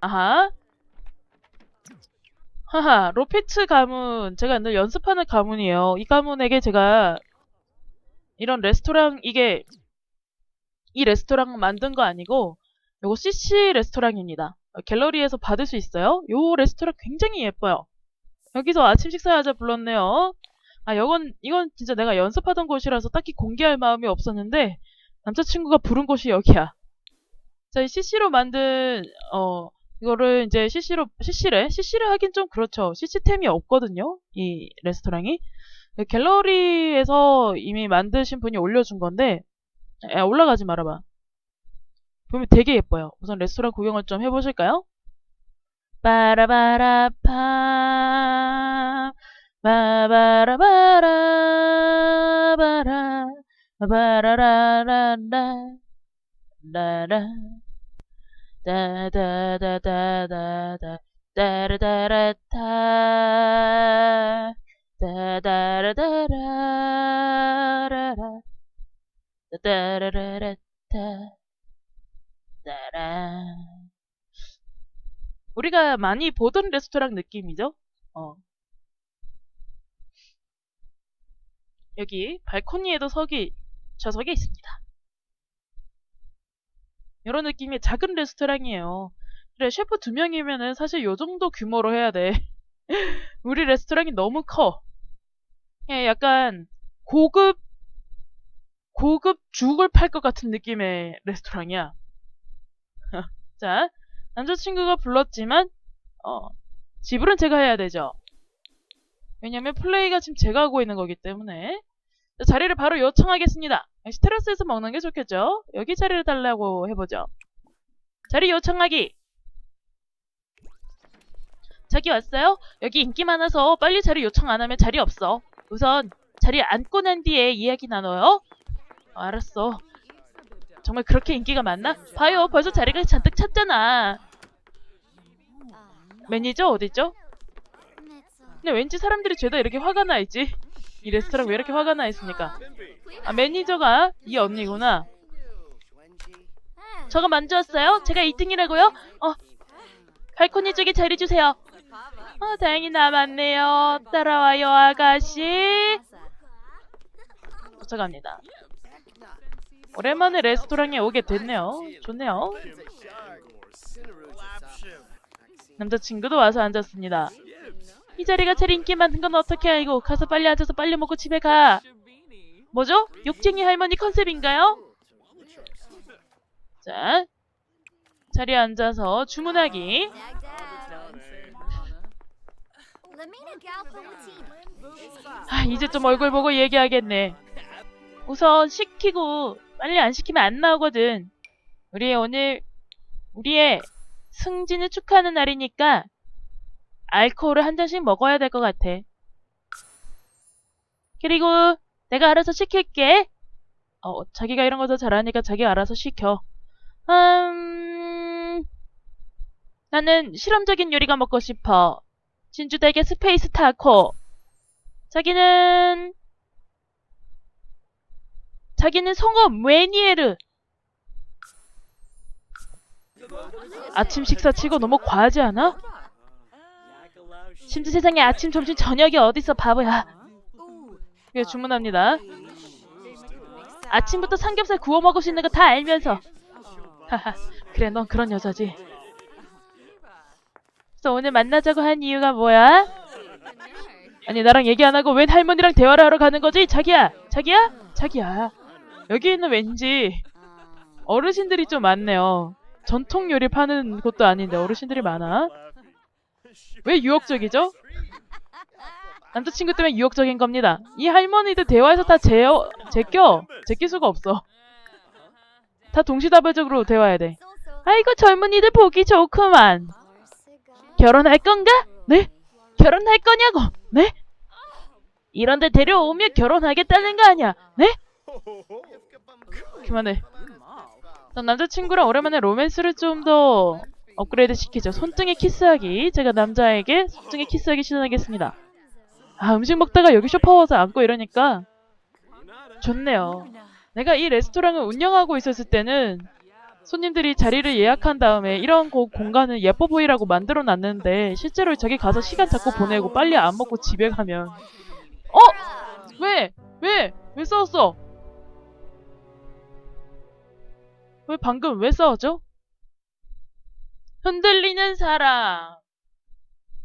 아하. 하하, 로피츠 가문. 제가 늘 연습하는 가문이에요. 이 가문에게 제가 이런 레스토랑, 이게, 이 레스토랑 만든 거 아니고, 요거 CC 레스토랑입니다. 어, 갤러리에서 받을 수 있어요. 요 레스토랑 굉장히 예뻐요. 여기서 아침 식사하자 불렀네요. 아, 이건, 이건 진짜 내가 연습하던 곳이라서 딱히 공개할 마음이 없었는데, 남자친구가 부른 곳이 여기야. 자, 이 CC로 만든, 어, 이거를 이제 CC로, CC래? CC를 하긴 좀 그렇죠. CC템이 없거든요. 이 레스토랑이. 그 갤러리에서 이미 만드신 분이 올려준 건데, 야, 올라가지 말아봐. 보면 되게 예뻐요. 우선 레스토랑 구경을 좀 해보실까요? 빠라바라팜, 바바라바라바라, 바라라라라, 라라, 다다다다다다, 따라따라타, 따다라다라라라, 따라라라타, 따라. 우리가 많이 보던 레스토랑 느낌이죠? 어. 여기 발코니에도 석이 좌석이 있습니다. 이런 느낌의 작은 레스토랑이에요. 그래, 셰프 두 명이면은 사실 요 정도 규모로 해야 돼. 우리 레스토랑이 너무 커. 예, 약간 고급 고급 죽을 팔 것 같은 느낌의 레스토랑이야. 자, 남자친구가 불렀지만 어, 지불은 제가 해야 되죠. 왜냐면 플레이가 지금 제가 하고 있는 거기 때문에 자, 자리를 바로 요청하겠습니다. 역시 테라스에서 먹는 게 좋겠죠? 여기 자리를 달라고 해보죠. 자리 요청하기. 자기 왔어요? 여기 인기 많아서 빨리 자리 요청 안 하면 자리 없어. 우선 자리에 앉고 난 뒤에 이야기 나눠요. 어, 알았어. 정말 그렇게 인기가 많나? 봐요, 벌써 자리가 잔뜩 찼잖아. 매니저 어딨죠? 근데 왠지 사람들이 죄다 이렇게 화가 나 있지. 이 레스토랑 왜 이렇게 화가 나 있습니까? 아, 매니저가 이 언니구나. 저거 만져왔어요? 제가 2등이라고요? 어, 발코니 쪽에 자리 주세요. 어, 다행히 남았네요. 따라와요, 아가씨. 도착합니다. 오랜만에 레스토랑에 오게 됐네요. 좋네요. 남자친구도 와서 앉았습니다. 이 자리가 제일 인기 많은 건 어떻게 알고 가서 빨리 앉아서 빨리 먹고 집에 가. 뭐죠? 욕쟁이 할머니 컨셉인가요? 자, 자리에 앉아서 주문하기. 아, 이제 좀 얼굴 보고 얘기하겠네. 우선 시키고 빨리 안 시키면 안 나오거든. 우리 오늘 우리의 승진을 축하하는 날이니까 알코올을 한 잔씩 먹어야 될 것 같아. 그리고 내가 알아서 시킬게. 어, 자기가 이런 거 더 잘하니까 자기가 알아서 시켜. 음, 나는 실험적인 요리가 먹고 싶어. 진주대게 스페이스 타코. 자기는 자기는 성어 메니에르. 아침 식사 치고 너무 과하지 않아? 심지어 세상에 아침, 점심, 저녁이 어딨어 바보야. 예, 주문합니다. 아침부터 삼겹살 구워 먹을 수 있는 거 다 알면서. 하하, 그래, 넌 그런 여자지. 그래서 오늘 만나자고 한 이유가 뭐야? 아니, 나랑 얘기 안 하고 웬 할머니랑 대화를 하러 가는 거지? 자기야! 자기야? 자기야. 여기는 왠지 어르신들이 좀 많네요. 전통 요리 파는 곳도 아닌데 어르신들이 많아. 왜 유혹적이죠? 남자친구 때문에 유혹적인 겁니다. 이 할머니들 대화에서 다 제어, 제껴. 제낄 수가 없어. 다 동시다발적으로 대화해야 돼. 아이고 젊은이들 보기 좋구만. 결혼할 건가? 네? 결혼할 거냐고? 네? 이런데 데려오면 결혼하겠다는 거 아니야? 네? 그만해. 전 남자친구랑 오랜만에 로맨스를 좀더 업그레이드 시키죠. 손등에 키스하기. 제가 남자에게 손등에 키스하기 시전하겠습니다. 아, 음식 먹다가 여기 쇼파 와서 앉고 이러니까 좋네요. 내가 이 레스토랑을 운영하고 있었을 때는 손님들이 자리를 예약한 다음에 이런 고- 공간을 예뻐 보이라고 만들어 놨는데 실제로 저기 가서 시간 자꾸 보내고 빨리 안 먹고 집에 가면 어? 왜? 왜? 왜 싸웠어? 왜 방금 왜 싸웠죠? 흔들리는 사랑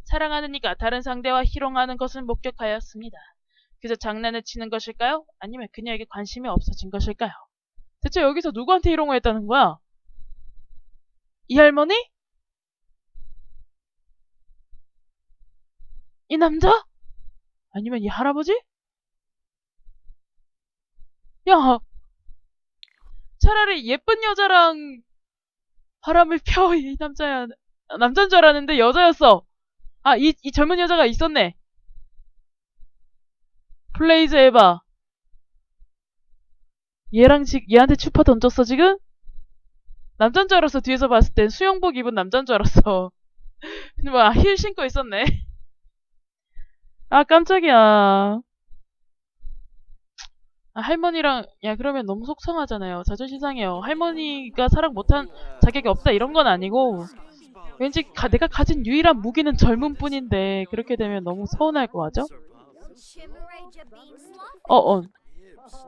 사랑하는 이가 다른 상대와 희롱하는 것을 목격하였습니다. 그저 장난을 치는 것일까요? 아니면 그녀에게 관심이 없어진 것일까요? 대체 여기서 누구한테 희롱을 했다는 거야? 이 할머니? 이 남자? 아니면 이 할아버지? 야! 차라리 예쁜 여자랑 바람을 펴, 이 남자야. 남자인 줄 알았는데 여자였어. 아, 이, 이 젊은 여자가 있었네. 플레이즈 에바. 얘랑 지, 얘한테 추파 던졌어, 지금? 남잔 줄 알았어, 뒤에서 봤을 땐. 수영복 입은 남잔 줄 알았어. 근데 뭐, 아, 힐 신고 있었네. 아, 깜짝이야. 아, 할머니랑, 야, 그러면 너무 속상하잖아요. 자존심 상해요. 할머니가 사랑 못한 자격이 없다, 이런 건 아니고, 왠지 가- 내가 가진 유일한 무기는 젊은 뿐인데, 그렇게 되면 너무 서운할 거 같죠? 어, 어.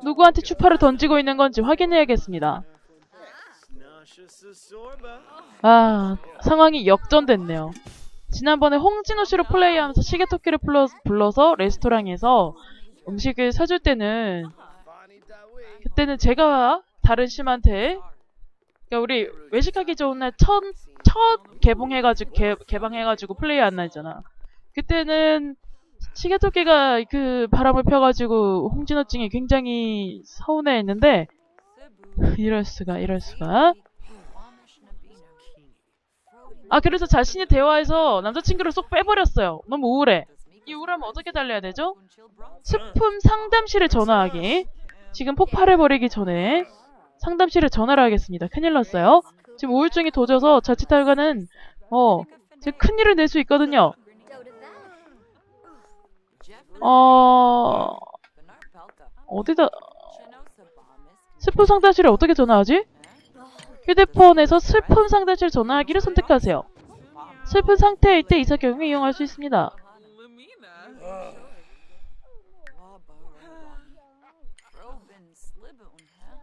누구한테 추파를 던지고 있는 건지 확인해야겠습니다. 아, 상황이 역전됐네요. 지난번에 홍진호 씨로 플레이하면서 시계토끼를 불러, 불러서 레스토랑에서 음식을 사줄 때는 그때는 제가 다른 심한테 그러니까 우리 외식하기 좋은 날 첫 첫 개봉해가지고 개, 개방해가지고 플레이한 날이잖아. 그때는 시계토끼가 그 바람을 펴가지고 홍진호 찡이 굉장히 서운해했는데 이럴 수가 이럴 수가. 아 그래서 자신이 대화해서 남자친구를 쏙 빼버렸어요. 너무 우울해. 이 우울함을 어떻게 달래야 되죠? 스품 상담실에 전화하기. 지금 폭발해버리기 전에 상담실에 전화를 하겠습니다. 큰일 났어요. 지금 우울증이 도져서 자칫 하여가는 어 지금 큰일을 낼 수 있거든요. 어 어디다 슬픔 상담실에 어떻게 전화하지? 휴대폰에서 슬픔 상담실 전화하기를 선택하세요. 슬픈 상태일 때 이사 경우에 이용할 수 있습니다.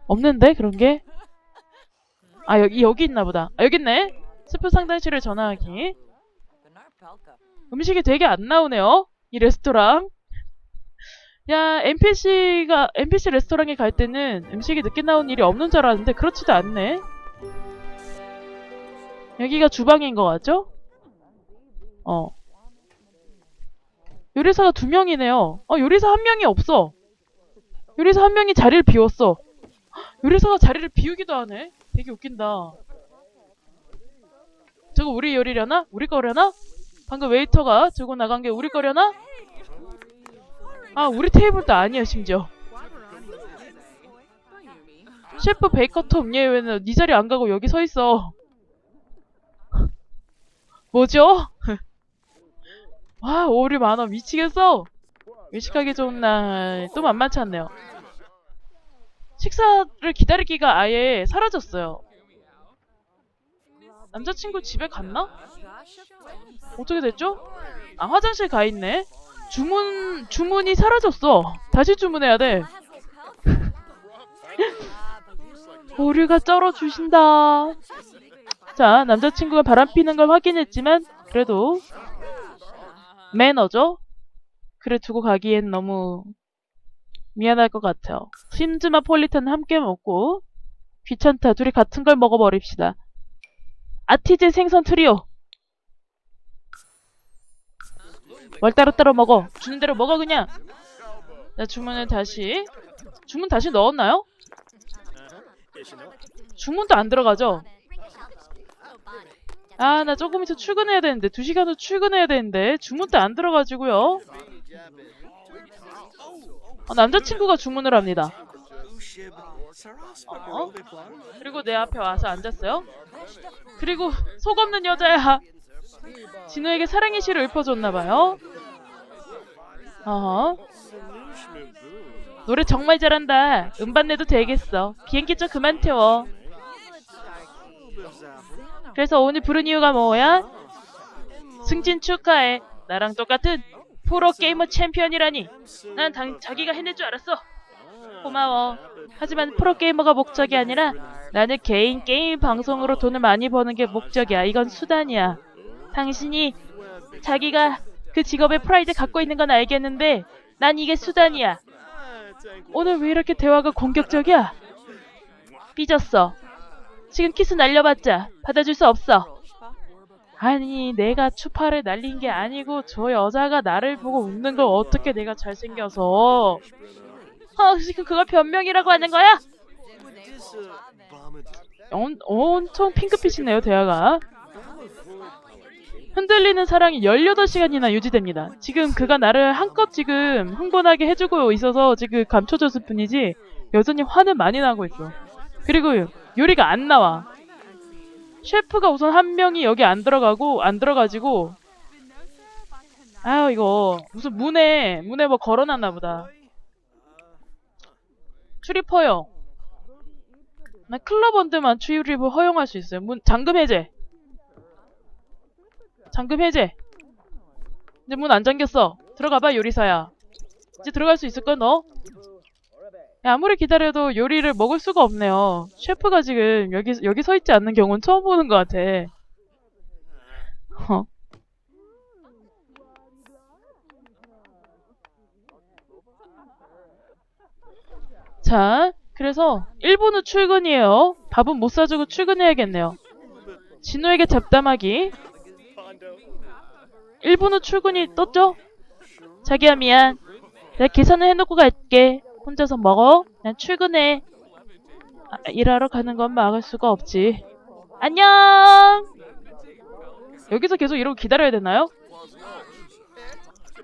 없는데 그런 게? 아 여기 여기 있나 보다. 아 여기 있네. 슬픈 상담실을 전화하기. 음식이 되게 안 나오네요. 이 레스토랑. 야 NPC가 NPC 레스토랑에 갈 때는 음식이 늦게 나온 일이 없는 줄 알았는데 그렇지도 않네. 여기가 주방인 것 같죠? 어. 요리사가 두 명이네요. 어 요리사 한 명이 없어. 요리사 한 명이 자리를 비웠어. 요리사가 자리를 비우기도 하네. 되게 웃긴다. 저거 우리 요리려나? 우리 거려나? 방금 웨이터가 저거 나간 게 우리 거려나? 아, 우리 테이블도 아니야, 심지어. 셰프 베이커톱, 얘 왜는 네 자리 안 가고 여기 서 있어. 뭐죠? 와, 오류 많아. 미치겠어. 외식하기 좋은 날, 또 만만치 않네요. 식사를 기다리기가 아예 사라졌어요. 남자친구 집에 갔나? 어떻게 됐죠? 아, 화장실 가 있네. 주문, 주문이 사라졌어. 다시 주문해야 돼. 오류가 쩔어주신다. 자, 남자친구가 바람 피는 걸 확인했지만, 그래도, 매너죠? 그래 두고 가기엔 너무 미안할 것 같아요. 심즈마 폴리탄 함께 먹고, 귀찮다. 둘이 같은 걸 먹어버립시다. 아티즈 생선 트리오. 뭘 따로따로 먹어. 주는 대로 먹어 그냥. 자 주문을 다시. 주문 다시 넣었나요? 주문도 안 들어가죠? 아 나 조금 있어 출근해야 되는데 2시간 후 출근해야 되는데 주문도 안 들어가지고요. 어, 남자친구가 주문을 합니다. 어? 그리고 내 앞에 와서 앉았어요. 그리고 속 없는 여자야. 진우에게 사랑의 시를 읊어줬나봐요. 어허. 노래 정말 잘한다. 음반 내도 되겠어. 비행기 좀 그만 태워. 그래서 오늘 부른 이유가 뭐야? 승진 축하해. 나랑 똑같은 프로게이머 챔피언이라니. 난 당, 자기가 해낼 줄 알았어. 고마워. 하지만 프로게이머가 목적이 아니라 나는 개인 게임 방송으로 돈을 많이 버는 게 목적이야. 이건 수단이야. 당신이 자기가 그 직업의 프라이드 갖고 있는 건 알겠는데 난 이게 수단이야. 오늘 왜 이렇게 대화가 공격적이야? 삐졌어. 지금 키스 날려봤자 받아줄 수 없어. 아니 내가 추파를 날린 게 아니고 저 여자가 나를 보고 웃는 걸 어떻게 내가 잘생겨서? 아 지금 그걸 변명이라고 하는 거야? 엄, 엄청 핑크빛이네요 대화가. 흔들리는 사랑이 18시간이나 유지됩니다. 지금 그가 나를 한껏 지금 흥분하게 해주고 있어서 지금 감춰줬을 뿐이지 여전히 화는 많이 나고 있어. 그리고 요리가 안 나와 셰프가 우선 한 명이 여기 안 들어가고 안 들어가지고. 아유 이거. 무슨 문에 문에 뭐 걸어놨나 보다. 출입 허용 나 클럽원들만 출입을 허용할 수 있어요. 문 잠금 해제. 잠금 해제. 이제 문 안 잠겼어. 들어가봐 요리사야. 이제 들어갈 수 있을까 너? 야, 아무리 기다려도 요리를 먹을 수가 없네요. 셰프가 지금 여기 여기 서 있지 않는 경우는 처음 보는 것 같아. 어. 자, 그래서 1분 후 출근이에요. 밥은 못 사주고 출근해야겠네요. 진우에게 잡담하기. 1분 후 출근이 떴죠? 자기야 미안. 내가 계산을 해놓고 갈게. 혼자서 먹어. 난 출근해. 아, 일하러 가는 건 막을 수가 없지. 안녕! 여기서 계속 이러고 기다려야 되나요?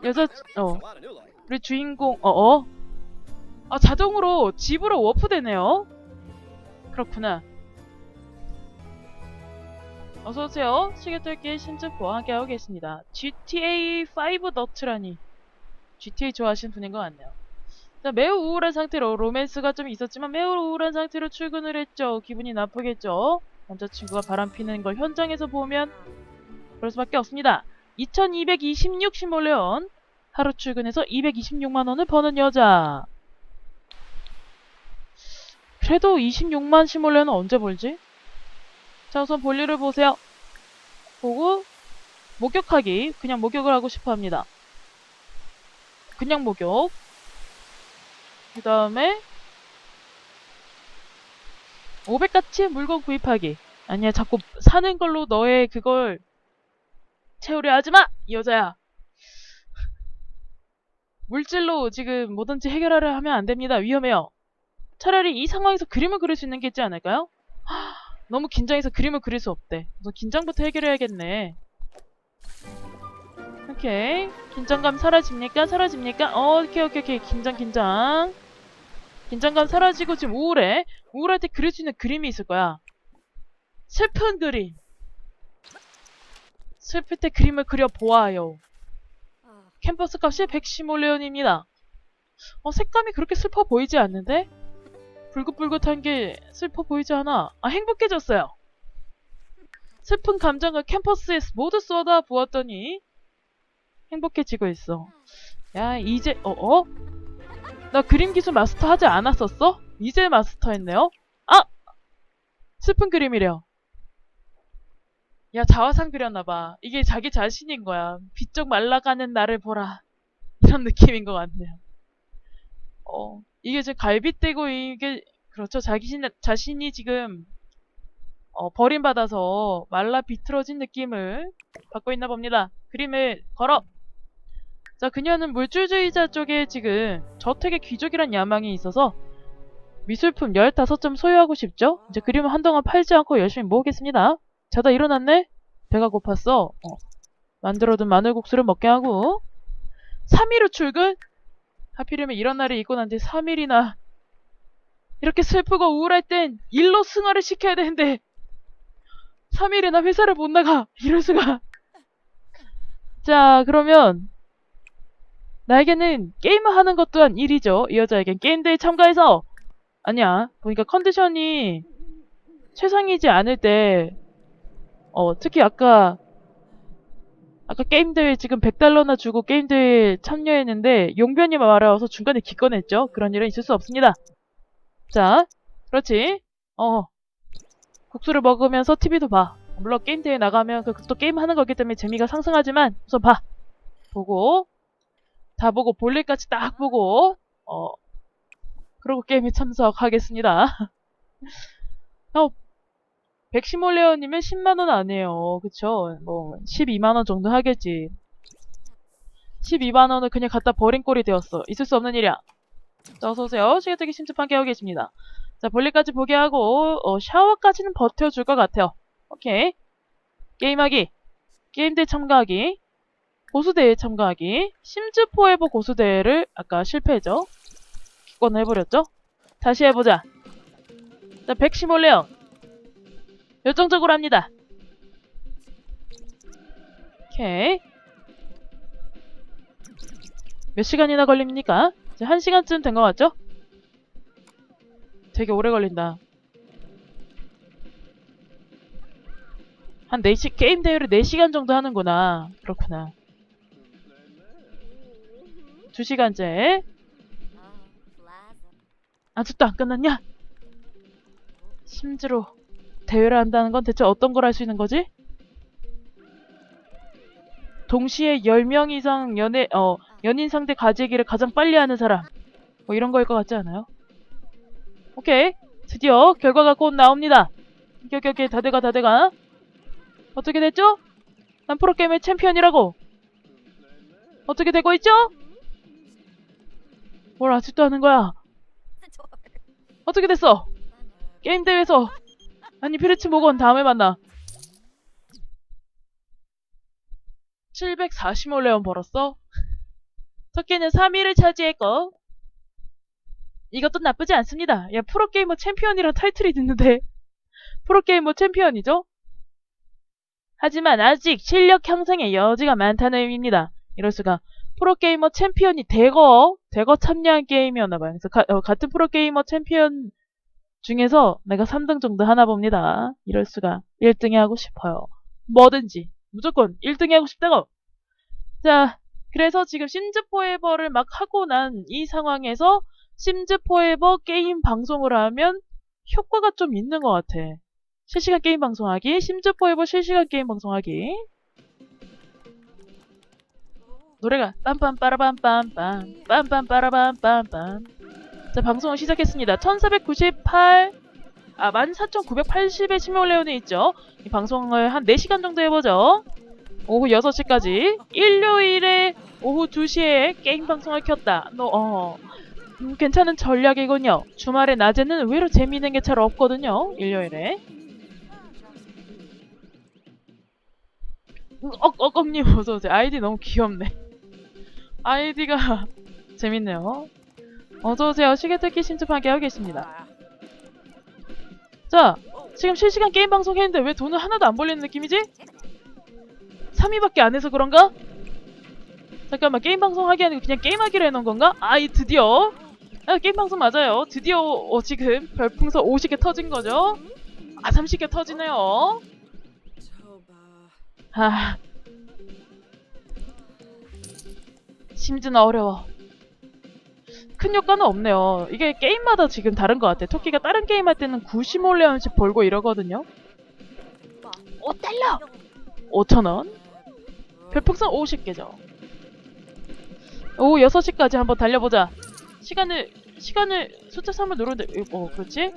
여자, 어. 우리 주인공, 어어. 아, 자동으로 집으로 워프되네요. 그렇구나. 어서오세요. 시계떨기 신즈포와 함께하고 계십니다. GTA5 너트라니. GTA 좋아하시는 분인 것 같네요. 자, 매우 우울한 상태로 로맨스가 좀 있었지만 매우 우울한 상태로 출근을 했죠. 기분이 나쁘겠죠. 남자친구가 바람피는 걸 현장에서 보면 그럴 수밖에 없습니다. 2226 시몰레온 하루 출근해서 226만 원을 버는 여자. 그래도 26만 시몰레온은 언제 벌지? 자, 우선 볼일을 보세요. 보고 목욕하기. 그냥 목욕을 하고 싶어 합니다. 그냥 목욕. 그 다음에 500가치 물건 구입하기. 아니야, 자꾸 사는 걸로 너의 그걸 채우려 하지 마! 이 여자야. 물질로 지금 뭐든지 해결하려 하면 안 됩니다. 위험해요. 차라리 이 상황에서 그림을 그릴 수 있는 게 있지 않을까요? 하, 너무 긴장해서 그림을 그릴 수 없대. 우선 긴장부터 해결해야겠네. 오케이. 긴장감 사라집니까? 사라집니까? 어, 오케이, 오케이, 오케이. 긴장, 긴장. 긴장감 사라지고 지금 우울해. 우울할 때 그릴 수 있는 그림이 있을 거야. 슬픈 그림. 슬플 때 그림을 그려 보아요. 캠퍼스 값이 115레온입니다. 어, 색감이 그렇게 슬퍼 보이지 않는데? 불긋불긋한 게 슬퍼 보이지 않아. 아, 행복해졌어요. 슬픈 감정을 캠퍼스에 모두 쏟아 부었더니 행복해지고 있어. 야, 이제, 어, 어? 나 그림 기술 마스터 하지 않았었어? 이제 마스터 했네요? 아! 슬픈 그림이래요. 야, 자화상 그렸나봐. 이게 자기 자신인 거야. 비쩍 말라가는 나를 보라. 이런 느낌인 것 같네요. 어, 이게 지금 갈빗대고 이게, 그렇죠. 자기 신- 자신이 지금, 어, 버림받아서 말라 비틀어진 느낌을 받고 있나 봅니다. 그림을 걸어! 자, 그녀는 물질주의자 쪽에 지금 저택의 귀족이란 야망이 있어서 미술품 15점 소유하고 싶죠? 이제 그림을 한동안 팔지 않고 열심히 모으겠습니다. 자다 일어났네? 배가 고팠어. 어. 만들어둔 마늘국수를 먹게 하고 3일 후 출근? 하필이면 이런 날이 있고 난 뒤 3일이나 이렇게 슬프고 우울할 땐 일로 승화를 시켜야 되는데 3일이나 회사를 못 나가 이럴 수가 자 그러면 나에게는 게임을 하는 것 또한 일이죠. 이 여자에겐 게임대에 참가해서 아니야. 보니까 컨디션이 최상이지 않을 때, 어, 특히 아까, 아까 게임 대회 지금 100달러나 주고 게임 대회에 참여했는데, 용변이 말아와서 중간에 기권했죠? 그런 일은 있을 수 없습니다. 자, 그렇지. 어, 국수를 먹으면서 TV도 봐. 물론 게임 대회 나가면 그 또 게임 하는 거기 때문에 재미가 상승하지만, 우선 봐. 보고, 다 보고, 볼일까지 딱 보고, 어, 그리고 게임에 참석하겠습니다. 어, 백시몰레어님은 10만원 안 해요. 그쵸? 뭐, 12만원 정도 하겠지. 12만원을 그냥 갖다 버린 꼴이 되었어. 있을 수 없는 일이야. 자, 어서오세요. 시계되기 심심하게 하고 계십니다. 자, 볼일까지 보게 하고, 어, 샤워까지는 버텨줄 것 같아요. 오케이. 게임하기. 게임대회 참가하기. 고수대회 참가하기. 심즈 포에버 고수대회를 아까 실패했죠? 기권을 해버렸죠? 다시 해보자. 자, 백시몰레어. 열정적으로 합니다. 오케이. 몇 시간이나 걸립니까? 이제 한 시간쯤 된 것 같죠? 되게 오래 걸린다. 한 4시, 게임 대회를 4시간 정도 하는구나. 그렇구나. 2시간째. 아직도 안 끝났냐? 심지로 대회를 한다는 건 대체 어떤 걸 할 수 있는 거지? 동시에 10명 이상 연애, 어, 연인 상대 가지기를 가장 빨리 하는 사람. 뭐 이런 거일 것 같지 않아요? 오케이. 드디어 결과가 곧 나옵니다. 오케이, 오케이, 오케이. 다 돼가, 다 돼가. 어떻게 됐죠? 난 프로게임의 챔피언이라고. 어떻게 되고 있죠? 뭘 아직도 하는 거야? 어떻게 됐어? 게임 대회에서 아니 피레츠 모건 다음에 만나 740몰레원 벌었어? 토끼는 3위를 차지했고 이것도 나쁘지 않습니다 야 프로게이머 챔피언이란 타이틀이 있는데 프로게이머 챔피언이죠? 하지만 아직 실력 향상의 여지가 많다는 의미입니다 이럴 수가 프로게이머 챔피언이 대거 대거 참여한 게임이었나 봐요 그래서 가- 어, 같은 프로게이머 챔피언 중에서 내가 3등 정도 하나 봅니다. 이럴 수가 1등이 하고 싶어요. 뭐든지 무조건 1등이 하고 싶다고. 자, 그래서 지금 심즈 포에버를 막 하고 난 이 상황에서 심즈 포에버 게임 방송을 하면 효과가 좀 있는 것 같아. 실시간 게임 방송하기, 심즈 포에버 실시간 게임 방송하기. 노래가 빰빰빠라빰빰빰 빰빰빠라빰빰빰 자, 방송을 시작했습니다. 1498, 아, 14,980의 시뮬레온이 있죠. 이 방송을 한 4시간 정도 해보죠. 오후 6시까지. 일요일에 오후 2시에 게임 방송을 켰다. 너, 어, 음, 괜찮은 전략이군요. 주말에 낮에는 의외로 재미있는 게 잘 없거든요. 일요일에. 음, 억, 억억님 어서오세요. 아이디 너무 귀엽네. 아이디가 재밌네요. 어서오세요. 시계뜯기 신청하게 하고 계십니다. 자, 지금 실시간 게임 방송 했는데 왜 돈을 하나도 안 벌리는 느낌이지? 3위밖에 안 해서 그런가? 잠깐만, 게임 방송 하기 아니고 그냥 게임하기로 해놓은 건가? 아, 이 드디어. 아, 게임 방송 맞아요. 드디어 어, 지금 별풍선 50개 터진 거죠? 아, 30개 터지네요. 아. 심즈는 어려워. 큰 효과는 없네요. 이게 게임마다 지금 다른 것 같아. 토끼가 다른 게임 할 때는 90몰레원씩 벌고 이러거든요. 5달러! 5천원? 별풍선 50개죠. 오후 6시까지 한번 달려보자. 시간을, 시간을 숫자 3을 누르는데, 어, 그렇지?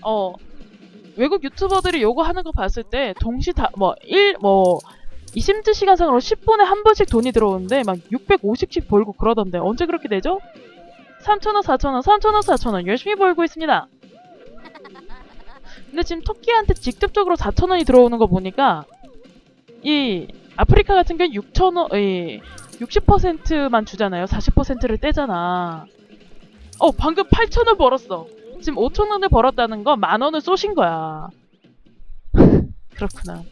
어, 외국 유튜버들이 요거 하는 거 봤을 때, 동시 다, 뭐, 1, 뭐, 이 심즈 시간상으로 10분에 한 번씩 돈이 들어오는데 막 650씩 벌고 그러던데 언제 그렇게 되죠? 3천원, 4천원, 3천원, 4천원 열심히 벌고 있습니다. 근데 지금 토끼한테 직접적으로 4천원이 들어오는 거 보니까 이 아프리카 같은 경우는 6천원, 60%만 주잖아요. 40%를 떼잖아. 어, 방금 8천원 벌었어. 지금 5천원을 벌었다는 건 만원을 쏘신 거야. 그렇구나.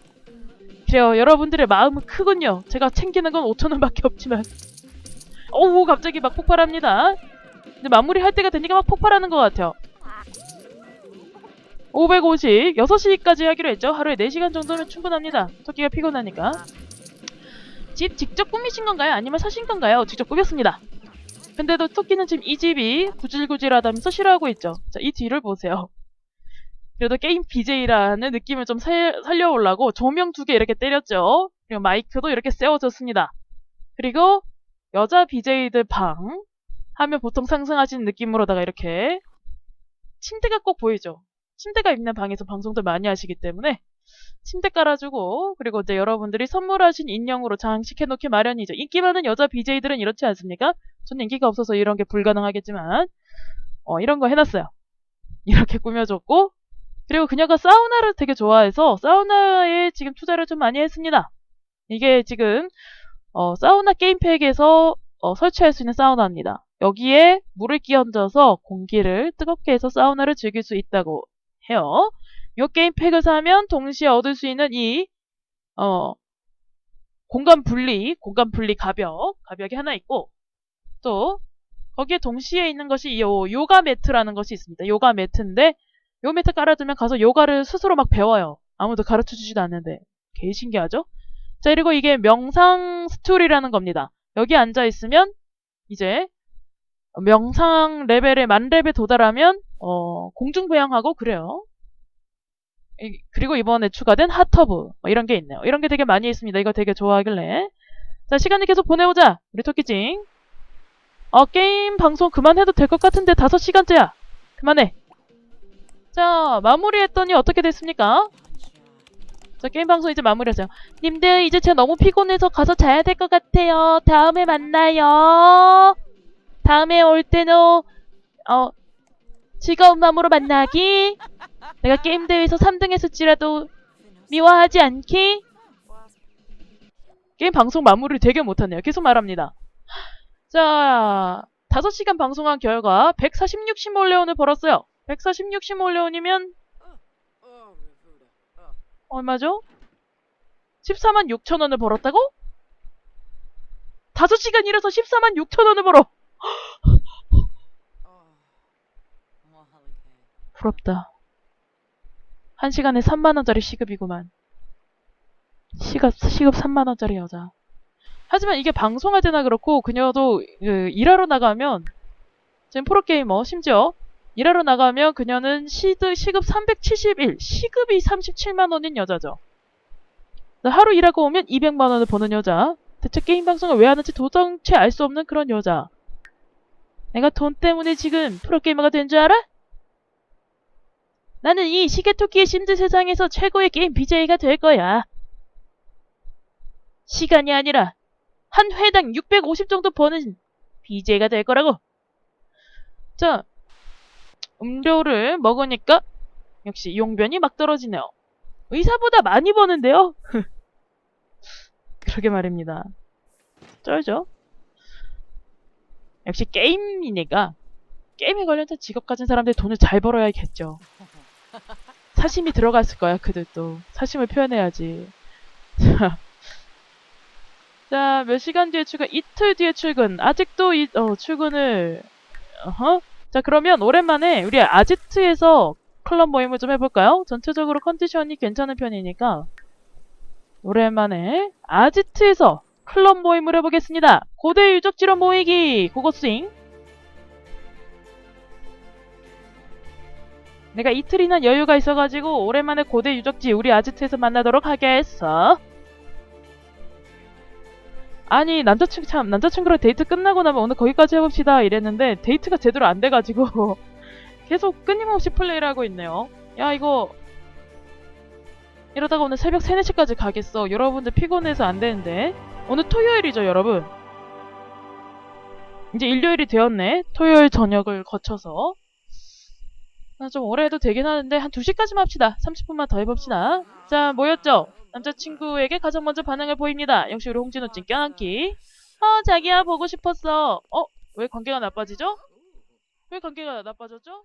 그래요. 여러분들의 마음은 크군요. 제가 챙기는 건 5천원밖에 없지만. 어우, 갑자기 막 폭발합니다. 근데 마무리 할 때가 되니까 막 폭발하는 것 같아요. 550, 6시까지 하기로 했죠. 하루에 4시간 정도면 충분합니다. 토끼가 피곤하니까. 집 직접 꾸미신 건가요? 아니면 사신 건가요? 직접 꾸몄습니다. 근데도 토끼는 지금 이 집이 구질구질하다면서 싫어하고 있죠. 자, 이 뒤를 보세요. 그래도 게임 BJ라는 느낌을 좀 살, 살려보려고 조명 두 개 이렇게 때렸죠. 그리고 마이크도 이렇게 세워졌습니다. 그리고 여자 BJ들 방 하면 보통 상상하시는 느낌으로다가 이렇게 침대가 꼭 보이죠. 침대가 있는 방에서 방송들 많이 하시기 때문에 침대 깔아주고 그리고 이제 여러분들이 선물하신 인형으로 장식해놓기 마련이죠. 인기 많은 여자 BJ들은 이렇지 않습니까? 저는 인기가 없어서 이런 게 불가능하겠지만 어, 이런 거 해놨어요. 이렇게 꾸며줬고 그리고 그녀가 사우나를 되게 좋아해서 사우나에 지금 투자를 좀 많이 했습니다. 이게 지금 어, 사우나 게임팩에서 어, 설치할 수 있는 사우나입니다. 여기에 물을 끼얹어서 공기를 뜨겁게 해서 사우나를 즐길 수 있다고 해요. 이 게임팩을 사면 동시에 얻을 수 있는 이 어, 공간 분리, 공간 분리 가벽, 가벽이 하나 있고 또 거기에 동시에 있는 것이 요 요가 매트라는 것이 있습니다. 요가 매트인데 요 매트 깔아두면 가서 요가를 스스로 막 배워요. 아무도 가르쳐 주지도 않는데 개 신기하죠? 자 그리고 이게 명상 스툴이라는 겁니다. 여기 앉아 있으면 이제 명상 레벨에 만 레벨 도달하면 어, 공중부양하고 그래요. 이- 그리고 이번에 추가된 핫터브 뭐 이런 게 있네요. 이런 게 되게 많이 있습니다. 이거 되게 좋아하길래 자 시간을 계속 보내오자 우리 토끼찡 어 게임 방송 그만해도 될 것 같은데 5시간째야 그만해 자 마무리했더니 어떻게 됐습니까? 자 게임 방송 이제 마무리하세요. 님들 이제 제가 너무 피곤해서 가서 자야 될 것 같아요. 다음에 만나요. 다음에 올 때는 어 즐거운 마음으로 만나기. 내가 게임 대회에서 3등 했을지라도 미워하지 않기. 게임 방송 마무리 되게 못하네요. 계속 말합니다. 자 5시간 방송한 결과 146 시몰레온을 벌었어요 146 시몰레온이면 얼마죠? 14만 6천 원을 벌었다고? 5시간 일해서 14만 6천 원을 벌어 부럽다. 한 시간에 3만원짜리 시급이구만. 시급, 시급 3만원짜리 여자. 하지만 이게 방송할 때나 그렇고, 그녀도, 그, 일하러 나가면, 지금 프로게이머, 심지어, 일하러 나가면 그녀는 시드, 시급 371, 시급이 37만원인 여자죠. 하루 일하고 오면 200만원을 버는 여자. 대체 게임 방송을 왜 하는지 도대체 알 수 없는 그런 여자. 내가 돈 때문에 지금 프로게이머가 된 줄 알아? 나는 이 시계토끼의 심즈 세상에서 최고의 게임 BJ가 될 거야. 시간이 아니라 한 회당 650 정도 버는 BJ가 될 거라고. 자, 음료를 먹으니까 역시 용변이 막 떨어지네요. 의사보다 많이 버는데요? 그러게 말입니다. 쩔죠? 역시 게임이니까 게임에 관련된 직업 가진 사람들 돈을 잘 벌어야겠죠. 사심이 들어갔을 거야, 그들도. 사심을 표현해야지. 자, 자, 몇 시간 뒤에 출근? 이틀 뒤에 출근. 아직도 이, 어, 출근을, 어허? 자, 그러면 오랜만에 우리 아지트에서 클럽 모임을 좀 해볼까요? 전체적으로 컨디션이 괜찮은 편이니까. 오랜만에 아지트에서 클럽 모임을 해보겠습니다. 고대 유적지로 모이기! 고고스윙. 내가 이틀이나 여유가 있어가지고 오랜만에 고대 유적지 우리 아지트에서 만나도록 하겠어. 아니 남자친구 참 남자친구랑 데이트 끝나고 나면 오늘 거기까지 해봅시다 이랬는데 데이트가 제대로 안 돼가지고 계속 끊임없이 플레이를 하고 있네요. 야 이거 이러다가 오늘 새벽 3, 4시까지 가겠어. 여러분들 피곤해서 안 되는데 오늘 토요일이죠 여러분. 이제 일요일이 되었네. 토요일 저녁을 거쳐서 아, 좀 오래 해도 되긴 하는데 한 2시까지만 합시다. 30분만 더 해봅시다. 자, 뭐였죠? 남자친구에게 가장 먼저 반응을 보입니다. 역시 우리 홍진호찐 껴안기. 어, 자기야 보고 싶었어. 어, 왜 관계가 나빠지죠? 왜 관계가 나빠졌죠?